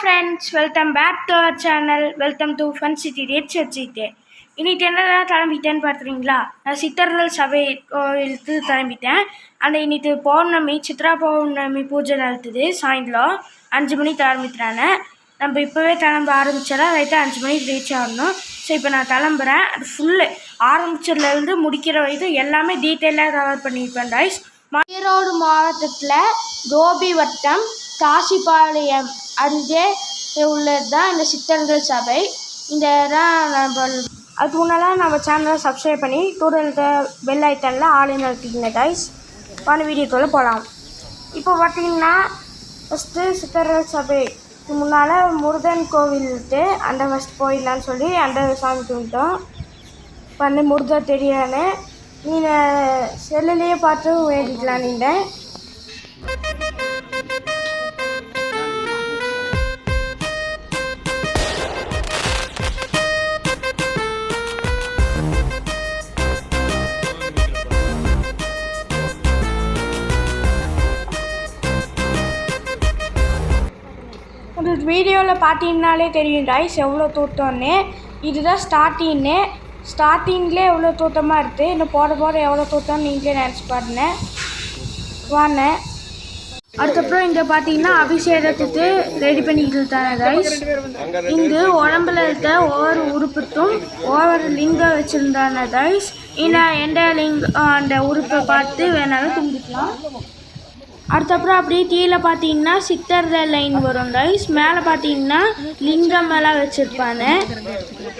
Friends welcome back to our channel welcome to fun city rate சர்ச்சிட்டு இன்னைக்கு என்னதான் கிளம்பிட்டேன்னு பார்த்துறீங்களா நான் சித்தர்கள் சபை கோயிலுக்கு கிளம்பிட்டேன். அந்த இன்னைக்கு பௌர்ணமி சித்ரா பௌர்ணமி பூஜை நடத்துது சாயந்தரம் அஞ்சு மணிக்கு ஆரம்பிக்கிறாங்க. நம்ம இப்போவே கிளம்ப ஆரம்பிச்சா ரைட்டாக அஞ்சு மணிக்கு ரீச் ஆகணும். ஸோ இப்போ நான் கிளம்புறேன். அது ஃபுல்லு ஆரம்பிச்சதுலேருந்து முடிக்கிற வரைக்கும் எல்லாமே டீட்டெயிலாக கவர் பண்ணியிருப்பேன் ரைஸ் ஈரோடு மாவட்டத்தில் கோபி வட்டம் காசிபாளையம் அருகே உள்ளது தான் இந்த சித்தர்கள் சபை. இந்த தான் நம்ம அதுக்கு முன்னெல்லாம் நம்ம சேனலை சப்ஸ்கிரைப் பண்ணி கூட இருக்க பெல் ஐக்கனில் ஆளுநர் இருக்கீங்க கைஸ் வாங்க வீடியோக்குள்ளே போகலாம் இப்போ பார்த்தீங்கன்னா ஃபஸ்ட்டு சித்தர்கள் சபைக்கு முன்னால் முருகன் கோவில்ட்டு அந்த ஃபஸ்ட் போயிடலான்னு சொல்லி அந்த சாமி கும்பிட்டோம். பண்ணி முருகர் தெரியான்னு நீங்கள் செல்லுலேயே பார்த்து வேண்டிக்கலாம் நீங்கள் உங்களுக்கு பார்த்தீங்கனாலே தெரியும் ரைஸ் எவ்வளோ தூத்தோன்னு இதுதான் ஸ்டார்டிங்னு ஸ்டார்டிங்லேயே எவ்வளோ தூட்டமாக இருக்குது இன்னும் போட போட எவ்வளோ தூத்தம்னு நீங்களே நினச்சி பாருங்க. வாங்க. அதுக்கப்புறம் இங்கே பார்த்தீங்கன்னா அபிஷேகத்துக்கு ரெடி பண்ணிக்கிட்டு இருக்காங்க ரைஸ் இங்கு உடம்புல இருக்க ஒவ்வொரு உறுப்புக்கும் ஒவ்வொரு லிங்கம் வச்சுருந்தாங்க ரைஸ் இன்னும் எந்த லிங்கம் அந்த உறுப்பை பார்த்து வேணாலும் கும்பிட்டுக்கலாம் அதுக்கப்புறம் அப்படியே கீழே பார்த்தீங்கன்னா சித்தர்கள் லைன் வரும் ரைஸ் மேலே பார்த்தீங்கன்னா லிங்கம் எல்லாம் வச்சுருப்பாங்க.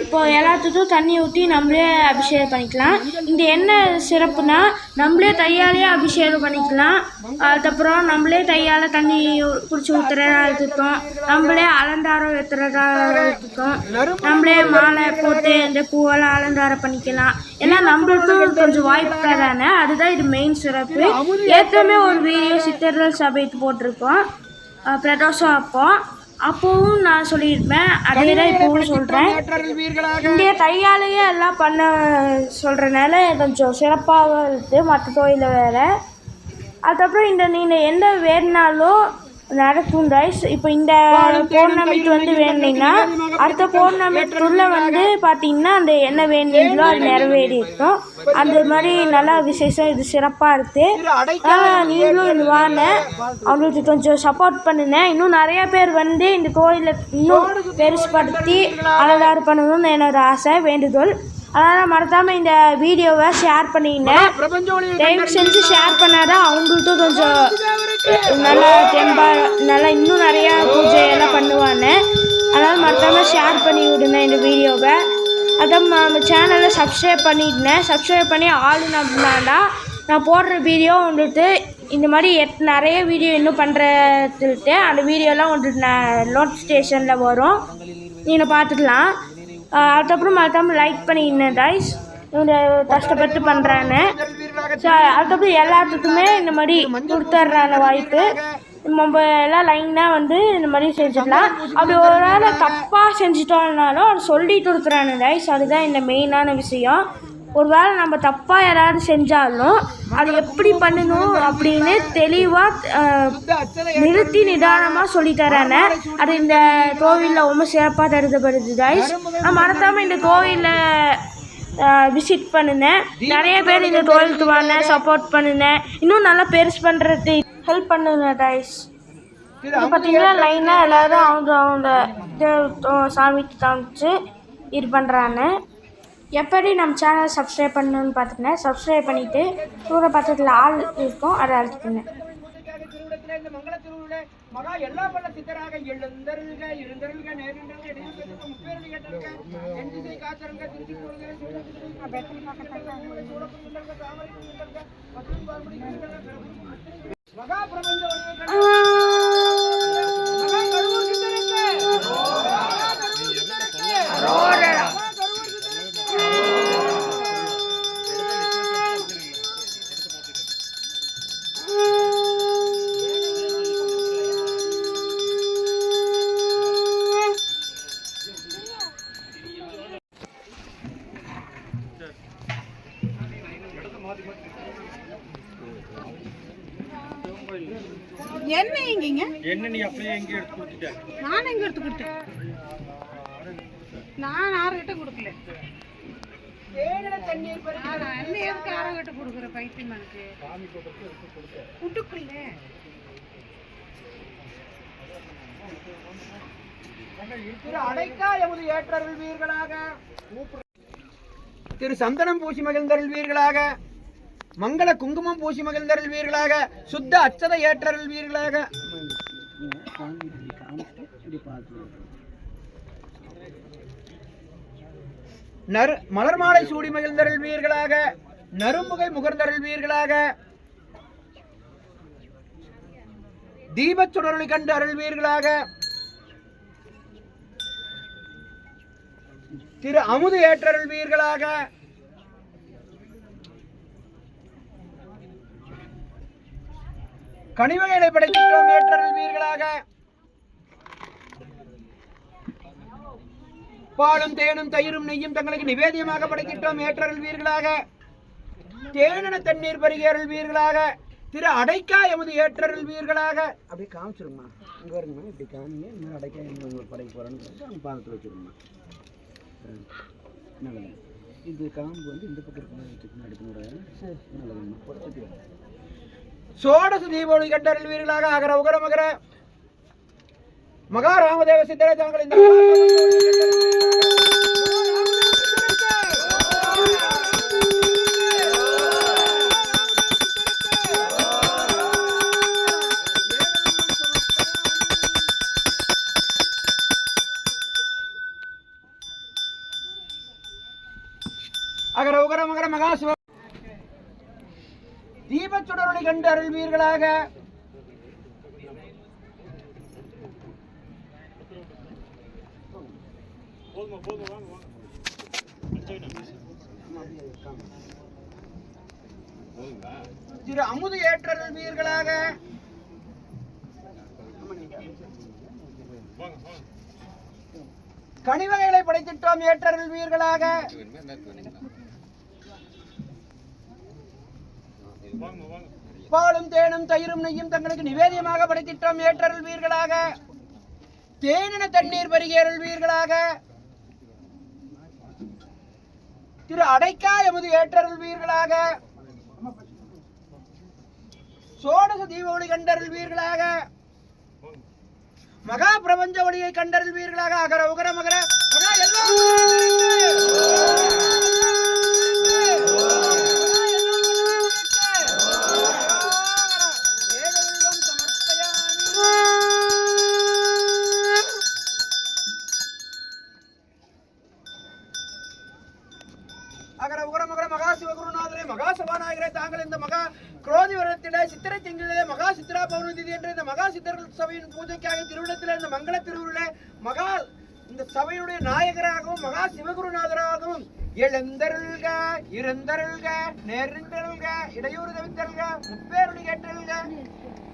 இப்போ எல்லாத்துக்கும் தண்ணி ஊற்றி நம்மளே அபிஷேகம் பண்ணிக்கலாம். இந்த என்ன சிறப்புனா நம்மளே தையாலேயே அபிஷேகம் பண்ணிக்கலாம். அதுக்கப்புறம் நம்மளே தையால் தண்ணி பிடிச்சி ஊற்றுறதா இருக்கட்டும். நம்மளே அலங்காரம் ஏற்றுறதா இருக்கட்டும். நம்மளே மாலை போட்டு இந்த பூவெல்லாம் அலங்காரம் பண்ணிக்கலாம். ஏன்னா நம்மளுக்கும் கொஞ்சம் வாய்ப்பு தானே? அதுதான் இது மெயின் சிறப்பு. ஏற்கனவே ஒரு வீடியோ சித்தர்கள் சபைக்கு போட்டிருக்கோம். பிரதோஷம் அப்போ. அப்போவும் நான் சொல்லியிருப்பேன் அதே தான் இப்போவும் சொல்கிறேன் இந்த கையாலேயே எல்லாம் பண்ண சொல்கிறனால கொஞ்சம் சிறப்பாக இருக்குது மற்ற கோயிலில் வேறு. அதுக்கப்புறம் இந்த நீங்கள் எந்த வேணுனாலும் நடக்கும் ரைஸ் இப்போ இந்த பௌர்ணமிக்கு வந்து வேணுனீங்கன்னா அடுத்த பௌர்ணமிக்குள்ள வந்து பார்த்தீங்கன்னா அந்த என்ன வேணுங்களோ அது நிறைவேறி இருக்கும் அந்த மாதிரி நல்லா விசேஷம் இது சிறப்பாக இருக்குது அதனால் நீங்களும் இது வாங்க அவங்களுக்கு கொஞ்சம் சப்போர்ட் பண்ணுங்க. இன்னும் நிறைய பேர் வந்து இந்த கோயிலை இன்னும் பெருசுப்படுத்தி அலங்காரம் பண்ணணும்னு என்னோட ஆசை வேண்டுகோள். அதனால் மறக்காமல் இந்த வீடியோவை ஷேர் பண்ணிங்க தயவு செஞ்சு ஷேர் பண்ணாதான் அவங்களுக்கும் கொஞ்சம் நல்லா தெம்பா நல்லா இன்னும் நிறையா பூஜை எல்லாம் பண்ணுவாங்க. அதனால் மறக்காமல் ஷேர் பண்ணி விடுங்க இந்த வீடியோவை. அதான் நம்ம சேனலை சப்ஸ்கிரைப் பண்ணிட்டேன் சப்ஸ்கிரைப் பண்ணி ஆள் நம்பினாண்டா நான் போடுற வீடியோ உங்களுக்கு இந்த மாதிரி எட் நிறைய வீடியோ இன்னும் பண்ணுறதுட்டு அந்த வீடியோலாம் உங்களுக்கு நான் நோட்டிஃபிகேஷனில் வரும். நீங்கள் பார்த்துக்கலாம். அதுக்கப்புறம் மறக்காமல் லைக் பண்ணிக்கினேன் கைஸ் இவங்க கஷ்டப்பட்டு பண்ணுறாங்க ஸோ அதுக்கப்புறம் எல்லாத்துக்குமே இந்த மாதிரி கொடுத்துட்றாங்க வாய்ப்பு. நம்ம எல்லாம் லைனாக வந்து இந்த மாதிரி செஞ்சிடலாம் அப்படி ஒரு வேளை தப்பாக செஞ்சிட்டோம்னாலும் அது சொல்லி கொடுக்குறாங்க கைஸ் அதுதான் இந்த மெயினான விஷயம். ஒரு வேளை நம்ம தப்பாக யாராவது செஞ்சாலும் அது எப்படி பண்ணணும் அப்படின்னு தெளிவாக நிறுத்தி நிதானமாக சொல்லி அது இந்த கோவிலில் ரொம்ப சிறப்பாக கருதப்படுது கைஸ் நான் மறக்காமல் இந்த கோவிலில் விசிட் பண்ணுனேன். நிறைய பேர் இந்த கோவிலுக்கு வாங்க சப்போர்ட் பண்ணுனேன் இன்னும் நல்லா பெருசு பண்ணுறது ஹெல்ப் பண்ணுங்க கைஸ் இப்போ பார்த்தீங்கன்னா லைனாக எல்லோரும் அவங்க அவங்க இது சாமிக்கு காமிச்சு இது பண்ணுறாங்க எப்படி நம்ம சேனலை சப்ஸ்கிரைப் பண்ணணும்னு பார்த்துக்கினேன் சப்ஸ்கிரைப் பண்ணிவிட்டு கூட பக்கத்தில் ஆள் இருக்கும். அதை அழைச்சிக்கணும் இந்த மங்கள திருவிழா மகா எல்லா பல சித்தராக எழுந்தருள்க நேரின்றல்க கேட்டல்க என் திசை காத்தருங்க திருச்சி மகா என்ன நீ அப்படியே எங்கே எடுத்து கொடுத்துட்ட? நான் எங்க எடுத்து கொடுத்தேன். நான் யாருக்கிட்ட கொடுக்கல. என்ன எதுக்கு கொடுக்குற பைத்தியம் எனக்கு ஏற்றருள்வீர்களாக திரு சந்தனம் பூசி மகிழ்ந்தருள்வீர்களாக மங்கள குங்குமம் பூசி மகிழ்ந்தருள்வீர்களாக சுத்த அச்சத ஏற்றருள்வீர்களாக. நறு மலர் மாலை சூடி மகிழ்ந்தருள்வீர்களாக நறுமுகை முகர்ந்தருள்வீர்களாக தீபச் சுடரொளி கண்டு அருள்வீர்களாக திரு அமுது ஏற்றருள்வீர்களாக கனிவகைகளை படைத்திட்டோம் ஏற்றருள்வீர்களாக பாலும் தேனும் தயிரும் நெய்யும் தங்களுக்கு நிவேதியமாக படைத்திட்டோம் ஏற்றருள்வீர்களாக தேனென தண்ணீர் பருகி அருள்வீர்களாக திரு அடைக்கா எமது ஏற்றருள்வீர்களாக அப்படியே காமிச்சிருமா இங்க வருங்கம்மா. இப்படி காமிங்க. இந்த மாதிரி அடைக்கா எமது உங்களுக்கு படைக்க போறேன்னு சொல்லிட்டு அவங்க பாதத்தில் வச்சிருமா நல்லது இது காம்பு வந்து இந்த பக்கம் இருக்கிற வச்சுக்கணும் எடுக்கணும் சரி. நல்லதும்மா சோடச தீபாவளி கண்டறிவீர்களாக அகர உகர மகர மகா ராமதேவ சித்தரை தாங்கள் இந்த தீபச்சுடரொளி கண்டு அருள்வீர்களாக. திரு அமுது ஏற்றல் வீர்களாக கனிவகைகளை படைத்திட்டோம் ஏற்றல் வீர்களாக பாலும் தேனும் தயிரும் நெய்யும் தங்களுக்கு நிவேதியமாக படைத்திட்டோம் ஏற்றருள்வீர்களாக தேனின தண்ணீர் பருகி அருள்வீர்களாக திரு அடைக்கா எமது ஏற்றருள்வீர்களாக சோடச ஒளி கண்டருள்வீர்களாக மகா பிரபஞ்ச ஒளியை கண்டருள்வீர்களாக அகர உகர மகர. மகா எல்லாம் உகர மகர மகா சிவகுருநாதரே மகா சபாநாயகரே தாங்கள் இந்த மகா குரோதி வருடத்திலே சித்திரை திங்களிலே மகா சித்ரா பௌர்ணமி திதி என்ற இந்த மகா சித்தர்கள் சபையின் பூஜைக்காக திருவிழத்திலே இந்த மங்கள திருவிழா மகா இந்த சபையுடைய நாயகராகவும் மகா சிவகுருநாதராகவும் எழுந்தருள்க இருந்தருள்க நெருந்தருள்க இடையூறு தவித்தருள்க முப்பேருளி கேட்டருள்க.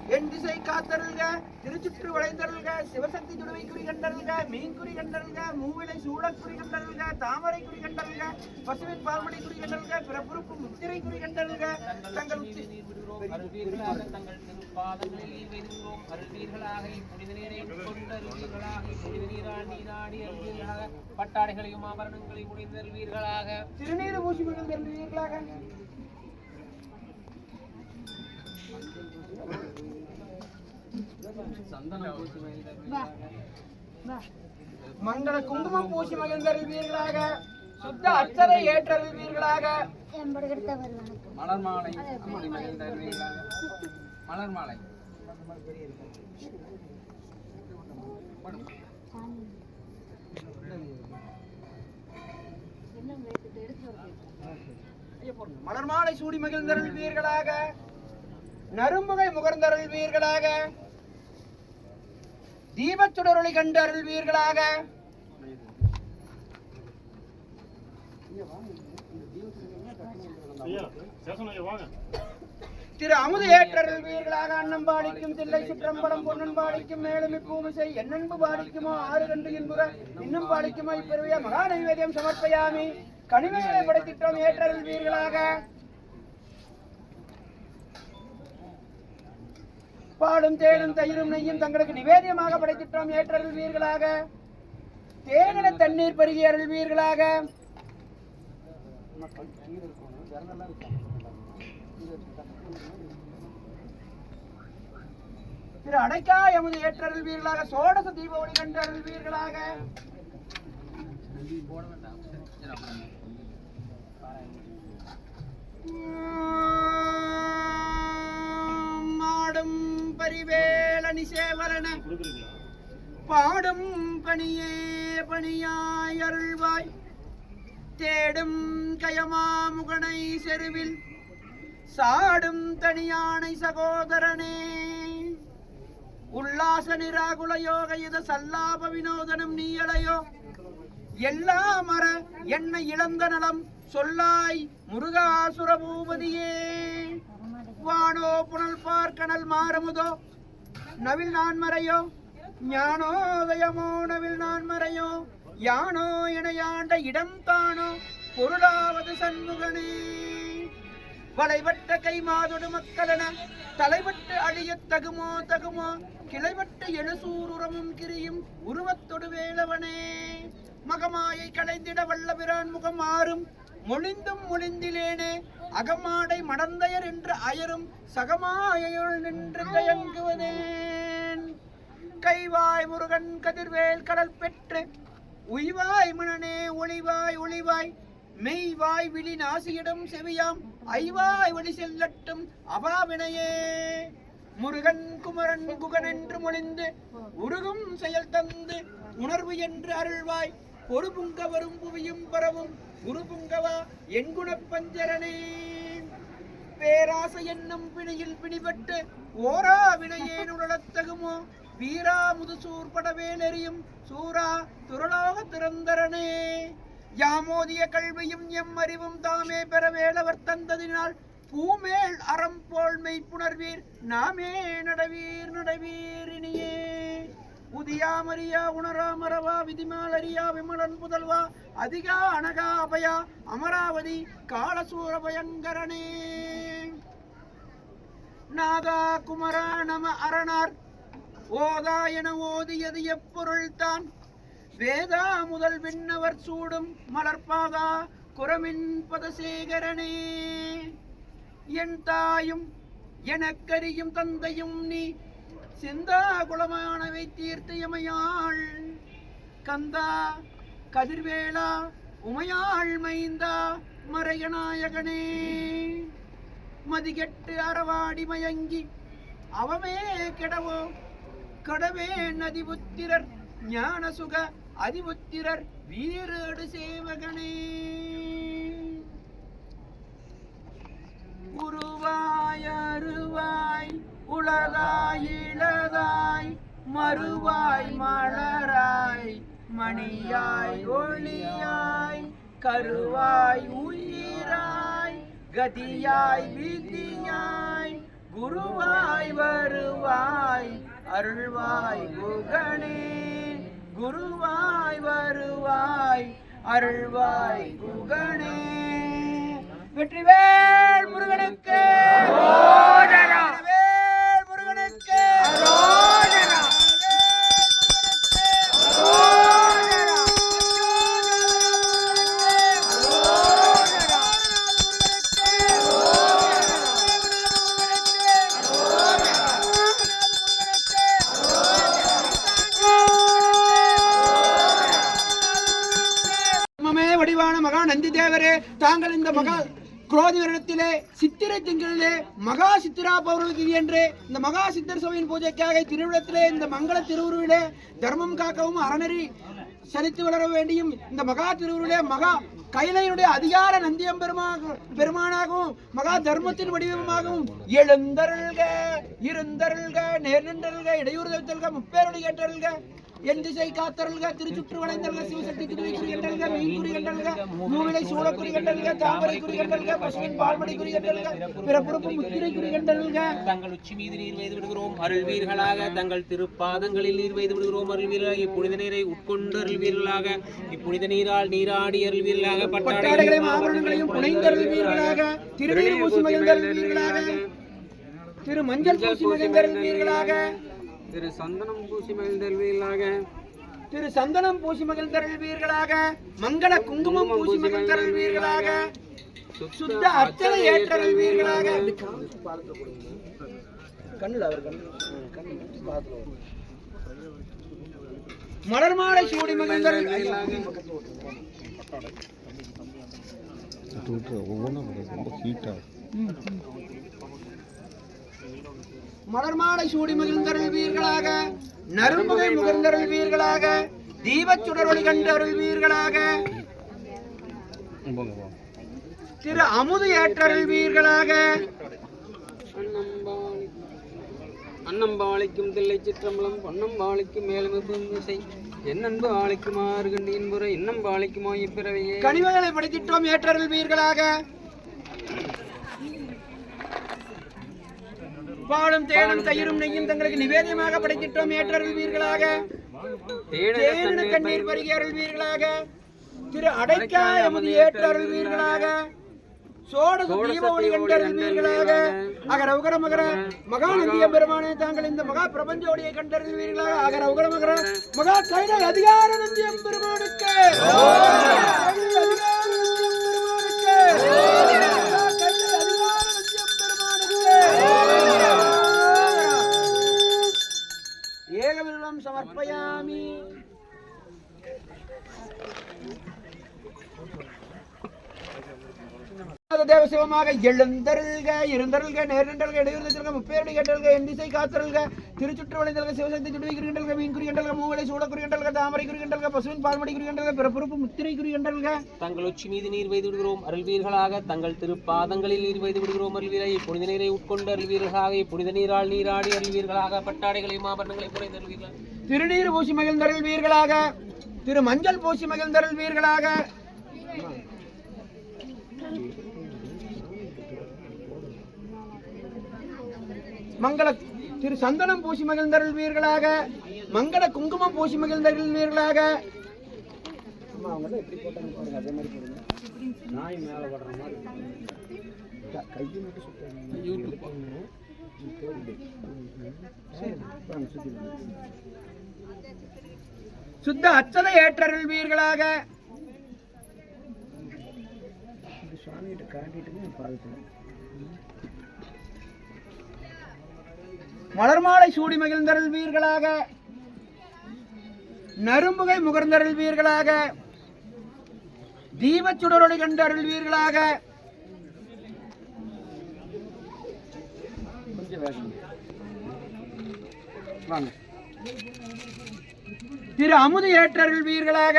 என் திசை காத்தருள்க திருச்சுற்று வளைந்தருள்க சிவசக்தி துடுவை குறி கண்டருள்க மீன் குறி கண்டருள்க மூவிலை சூழல் குறி கண்டருள்க தாமரை குறி கண்டருள்க பசுவின் பால்மணி குறி கண்டருள்க பிறப்புறுப்பு முத்திரை குறி கண்டருள்க. தங்கள் உச்சி அருள்வீர்களாக தங்கள் திருப்பாதங்களில் வெதுங்கும் அருள்வீர்களாக புனித நீரை புனித நீராடி நீராடி அருள்வீர்களாக பட்டாடைகளையும் ஆபரணங்களையும் உடைந்தருவீர்களாக திருநீறு பூசி மங்கள குங்குமம் பூசி மகிழ்ந்தறிவீர்களாக சுத்த அச்சரை ஏற்றறிவீர்களாக மலர் மாலை மலர் மாலை மலர் மாலை சூடி மகிழ்ந்தருள்வீர்களாக. நறுமுகை முகர்ந்தருள்வீர்களாக. தீபச்சுடரொளி கண்டு அருள்வீர்களாக. திரு அமுது ஏற்றருள்வீர்களாக அன்னம் பாடிக்கும் தில்லை சுற்றம்பலம் பொன்னன் பாடிக்கும் மேலும் இப்பூமிசை என்னன்பு பாடிக்குமோ? ஆறு கண்டு என்புற இன்னும் பாடிக்குமோ? இப்பெருவிய மகா நைவேத்தியம் சமர்ப்பயாமி. கனிமைகளை படைத்திட்டோம் ஏற்றருள்வீர்களாக. பாலும் தேனும் தயிரும் நெய்யும் தங்களுக்கு நிவேதியமாக படைத்திட்டோம். ஏற்றருள்வீர்களாக தேனின தண்ணீர் பருகி அருள்வீர்களாக திரு அடைக்கா எமது ஏற்றருள்வீர்களாக சோடச தீப ஒளி கண்டு அருள்வீர்களாக மாடும் பரிவேலனி சேவலன பாடும் பணியே பணியாய் அருள்வாய். தேடும் கயமா முகனை செருவில். சாடும் தனியானை சகோதரனே. உல்லாச நிராகுல யோக இத சல்லாப வினோதனம் நீயலையோ எல்லா மர என்னை இழந்த நலம் சொல்லாய் முருகாசுர பூபதியே வானோ புனல் கணல் மாறுமுதோ? நவில் நான் மறையோ ஞானோதயமோ நவில் நான் மறையோ யானோ யாண்ட இடம் தானோ பொருளாவது சண்முகனே. வளைவட்ட கை மாதொடு மக்களென தலைவட்டு அழியத் தகுமோ தகுமோ? கிளைவட்ட எழுசூருரமும் கிரியும் உருவத்தொடு வேலவனே. மகமாயை களைந்திட வல்லபிரான் முகம் மாறும். மொழிந்தும் மொழிந்திலேனே அகமாடை மடந்தையர் என்று அயரும் சகமாயையுள் நின்று கயங்குவதேன் கைவாய் முருகன் கதிர்வேல் கடல் பெற்று உய்வாய் மணனே ஒளிவாய் ஒளிவாய் மெய்வாய் விழி நாசியிடம் செவியாம் ஐவாய் ஒளி செல்லட்டும் அபாவினையே முருகன் குமரன் குகன் என்று மொழிந்து உருகும் செயல் தந்து உணர்வு என்று அருள்வாய் பொறுபுங்க வரும் புவியும் பரவும். குருபுங்கவா என் பஞ்சரனே பேராசை என்னும் பிணியில் பிடிபட்டு ஓரா வினையேன் உடலத்தகுமோ வீரா முதுசூர் படவேலெறியும். சூரா துரலோக திறந்தரனே. யாமோதிய கல்வியும் எம் அறிவும் தாமே பெற வேளவர் தந்ததினால் பூமேல் அறம் போல் மெய்ப்புணர்வீர். நாமே நடவீர் நடவீர் இனியே. உதியாமரியா உணராமரவா விதிமாலரியா விமலன் புதல்வா அதிகா அனகா அபயா அமராவதி காலசூர பயங்கரனே. நாதா குமரா நம அரணார். ஓதா என ஓதியது எப்பொருள் தான் வேதா முதல் விண்ணவர் சூடும் மலர்பாதா குரமின் பதசேகரனே. என் தாயும் எனக்கரியும் தந்தையும் நீ சிந்தா குலமானவை தீர்த்தியமையாள் கந்தா கதிர்வேளா உமையாள் மைந்தா மறையநாயகனே. மதிகெட்டு அறவாடி மயங்கி அவமே கெடவோ? கடவே நதிபுத்திரர் ஞானசுக அதிபுத்திரர் வீரடு சேவகனே. மறுவாய் மலராய் மணியாய் ஒளியாய் கருவாய் உயிராய் கதியாய் விதியாய் குருவாய் வருவாய் அருள்வாய் குகணே குருவாய் வருவாய் அருள்வாய் குகணே வெற்றிவேல் முருகனுக்கு! தாங்கள் இந்த மகா குரோதி வருடத்திலே சித்திரை திங்களிலே மகா சித்திரா பௌர்ணமி என்று இந்த மகா சித்தர் சபையின் பூஜைக்காக திருவிழத்திலே இந்த மங்கள திருவுருவிலே தர்மம் காக்கவும் அறநெறி சரித்து வளர வேண்டியும் இந்த மகா திருவுருவிலே மகா கைலையுடைய அதிகார நந்தியம் பெருமாக பெருமானாகவும் மகா தர்மத்தின் வடிவமாகவும் எழுந்தருள்க இருந்தருள்க நேர் இடையூறு தவித்தல்க முப்பேருடைய கேட்டருள்க என் திசை காத்தருள்க திருச்சுற்று வளைந்தல்க சிவசக்தி திருவை குறிகண்டல்க மெயின் குறிகண்டல்க மூவிலை சூழ குறிகண்டல்க தாமரை குறிகண்டல்க பசுவின் பால்மடி குறிகண்டல்க பிறப்புறுப்பு முத்திரை குறிகண்டல்க தங்கள் உச்சி மீது நீர் வைத்து விடுகிறோம் அருள்வீர்களாக தங்கள் திருப்பாதங்களில் நீர் வைத்து விடுகிறோம் அருள்வீர்களாக இப்புனித நீரை உட்கொண்டு அருள்வீர்களாக இப்புனித நீரால் நீராடி அருள்வீர்களாக பட்டாடைகளையும் ஆபரணங்களையும் புனைந்தருள்வீர்களாக திருநீர் பூசி மகிழ்ந்தருள்வீர்களாக திரு மஞ்சள் பூசி மகிழ்ந்தருள்வீர்களாக திரு சந்தனம் பூசி மகிழ்ந்தல்வீர்களாக திரு சந்தனம் பூசி மகிழ்ந்தருள்வீர்களாக. மங்கள குங்குமம் பூசி மகிழ்ந்தருள்வீர்களாக. சுத்த அர்ச்சனை ஏற்றருள்வீர்களாக. கண்ணுல அவர் கண்ணு. மலர் மாலை சூடி மகிழ்ந்தருள் மலர் மாலை சூடி மகிழ்ந்தருள்வீர்களாக நறும்புகை முகர்ந்தருள்வீர்களாக தீபச் சுடரொளி கண்டருள்வீர்களாக திரு அமுது ஏற்றருள்வீர்களாக அன்னம்பாளி அன்னம்பாளிக்கும் தில்லை சிற்றம்பலம் பொன்னம்பாளிக்கும் மேலும் இசை. என்னன்பு ஆளிக்குமாறு கண்டு இன்புற இன்னம்பாளிக்குமோ இப்பிறவையே. கனிமகளை படைத்திட்டோம் ஏற்றருள்வீர்களாக பாலும் தேனும் தயிரும் நெய்யும் தங்களுக்கு நிவேதியமாக படைத்திட்டோம் ஏற்றருள்வீர்களாக தேனு கண்ணீர் பருகி அருள்வீர்களாக. திரு அடைக்காய் அமுது ஏற்றருள்வீர்களாக சோடச தீப ஒளி கண்டருள்வீர்களாக அகர உகர மகர மகாநந்திய பெருமானே தாங்கள் இந்த மகா பிரபஞ்ச ஒளியை கண்டறிவீர்களாக அகர உகர மகர மகா கைலை அதிகார நந்தியம் பெருமானுக்கு. సమర్పయామి சமர்ப்பயாமி தேவ சிவமாக எழுந்தருள்க இருந்தருள்க நேர்ந்தருள்க இடையூறுதல்க முப்பேரடி கட்டல்க என் திசை காத்தருள்க திருச்சுற்று வளைந்தல்க சிவசக்தி குறிகண்டல்க மீன் குறிகண்டல்க மூவலை சூட குறிகண்டல்க தாமரை குறிகண்டல்க பசுவின் பால்மடி குறிகண்டல்க பிறப்புறுப்பு முத்திரை குறிகண்டல்க தங்கள் உச்சி மீது நீர் வைத்து விடுகிறோம் அருள்வீர்களாக. தங்கள் திருப்பாதங்களில் நீர் வைத்து விடுகிறோம் அருள்வீரை புனித நீரை உட்கொண்டு அருள்வீர்களாக. புனித நீரால் நீராடி அருள்வீர்களாக. பட்டாடைகளையும் ஆபரணங்களை புனைந்து அருள்வீர்களாக. திருநீர் பூசி மகிழ்ந்தருள் வீர்களாக திரு மஞ்சள் பூசி மகிழ்ந்தருள் மங்கள திரு சந்தனம் பூசி மகிழ்ந்தருள் வீர்களாக மங்கள குங்குமம் பூசி மகிழ்ந்தருள் வீர்களாக. அம்மா, அவங்க எல்லாம் எப்படி போட்டாங்க மலர் மாலை சூடி மகிழ்ந்தருள்வீர்களாக நரும்புகை முகர்ந்தருள்வீர்களாக தீபச் சுடரொளி கண்டருள்வீர்களாக திரு அமுது ஏற்றருள்வீர்களாக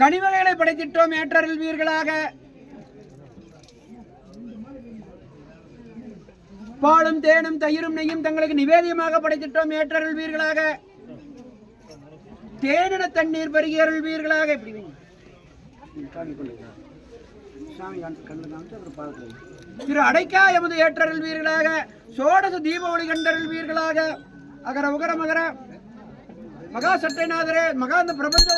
கனிவகைகளை படைத்திட்டோம் ஏற்றருள்வீர்களாக. பாலும் தேனும் தயிரும் நெய்யும் தங்களுக்கு நிவேதியமாக படைத்திட்டோம் ஏற்றருள்வீர்களாக. தேனின தண்ணீர் பருகி அருள்வீர்களாக. வீர்களாக வைங்க. திரு அடைக்கா எமது ஏற்றருள்வீர்களாக. சோடச தீப ஒளி கண்டருள்வீர்களாக. அகர உகர மகர மகா சட்டைநாதரே மகா இந்த பிரபஞ்ச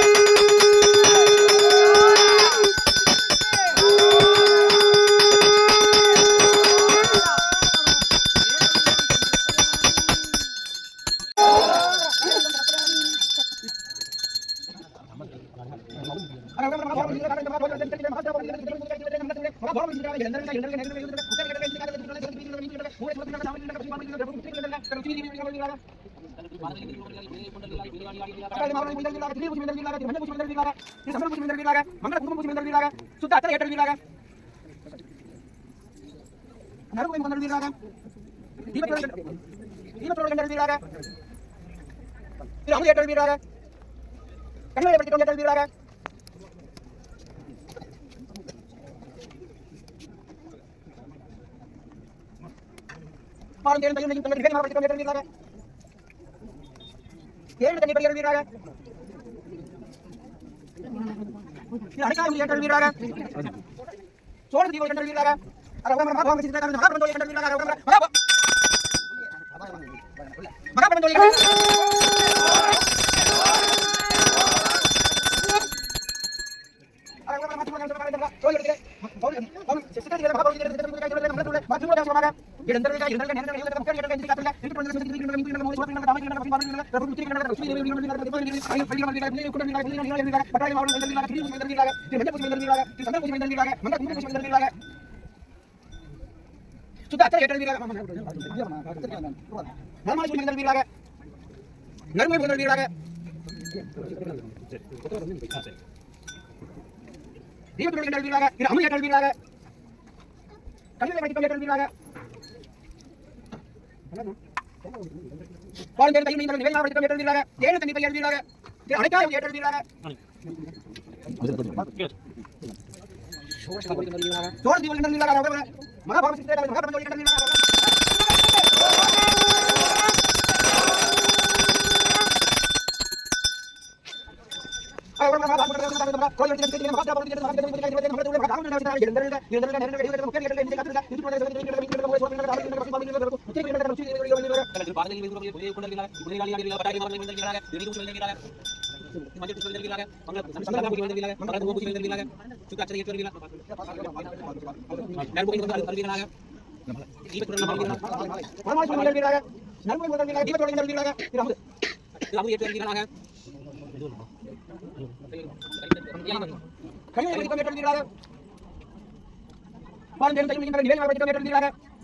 சுத்த அத்தனை ஏற்றல் நறுவை முதல் வீராக தீபத்தோடு தீபத்தோடு கண்டல் வீராக திரு அமுது ஏற்றல் வீராக கண்களை படுத்தி ஏற்றல் வீராக பாலும் தேரும் தையும் நெய்யும் தங்கள் நிவேதமாக படுத்தி ஏற்றல் வீராக தேர்ந்த தண்ணி படுத்தி வீராக திரு அடைக்காலம் ஏற்றல் வீராக சோழ தீபம் கண்டல் வீரராக இடந்தர்கள் இடந்தர்கள் நேரங்கள் இடந்தர்கள் மக்கள் இடங்கள் காத்துள்ள நறுமை முதல் வீராக தீபத்துடன் ஏற்றல் வீராக திரு அமை ஏற்றல் வீராக கல்வியை வைத்துக் ஏற்றல் வீராக பாலும் தேர்ந்த தையும் நீங்கள் நிலையாக வைத்துக் ஏற்றல் வீராக தண்ணி பையல் வீராக திரு சோழ மகாபாரத வீரர்களாக பட்டாளி மரணம்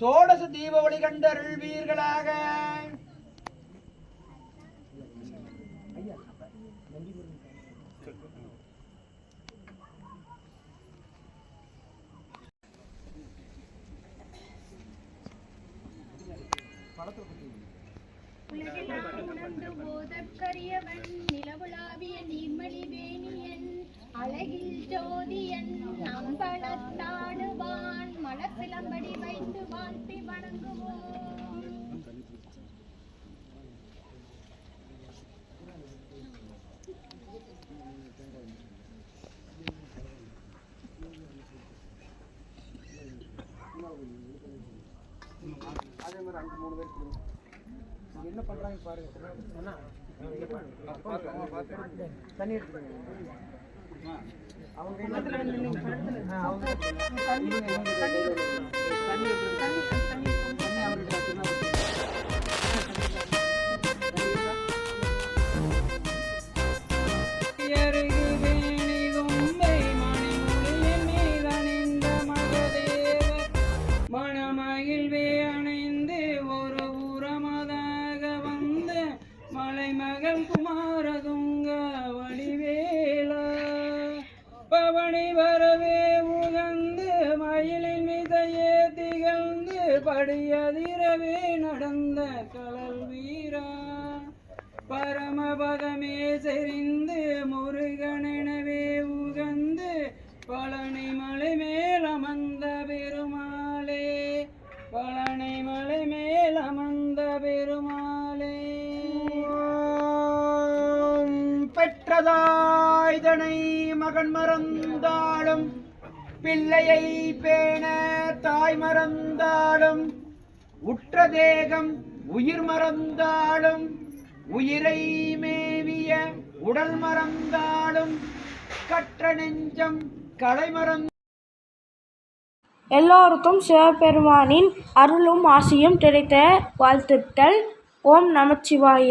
சோடச தீப ஒளி கண்டருள்வீர்களாக போதற்கரியவன் நிலவுலாவிய நீர்மலி வேணியன் அழகில் ஜோதியன் அம்பலத்தாடுவான் மலசிலம்படி வைத்து வாழ்த்தி வணங்குவோம். என்ன பண்றாங்க பாருங்க தண்ணி எடுத்துக்கோங்க அவங்க படியதிரவே நடந்த கலல் வீரா. பரமபதமே செறிந்து முருகனெனவே உகந்து பழனி மலை மேல் அமர்ந்த பெருமாளே. பழனி மலை மேல் அமர்ந்த பெருமாளே. பெற்றதாய்தனை மகன் மறந்தாலும் பிள்ளையை பேண தாய் மறந்த மறந்தாலும் உற்ற தேகம் உயிர் மறந்தாலும் உயிரை மேவிய உடல் மறந்தாலும் கற்ற நெஞ்சம் களை மறந்த எல்லோருக்கும் சிவபெருமானின் அருளும் ஆசியும் கிடைத்த வாழ்த்துக்கள். ஓம் நமச்சிவாய.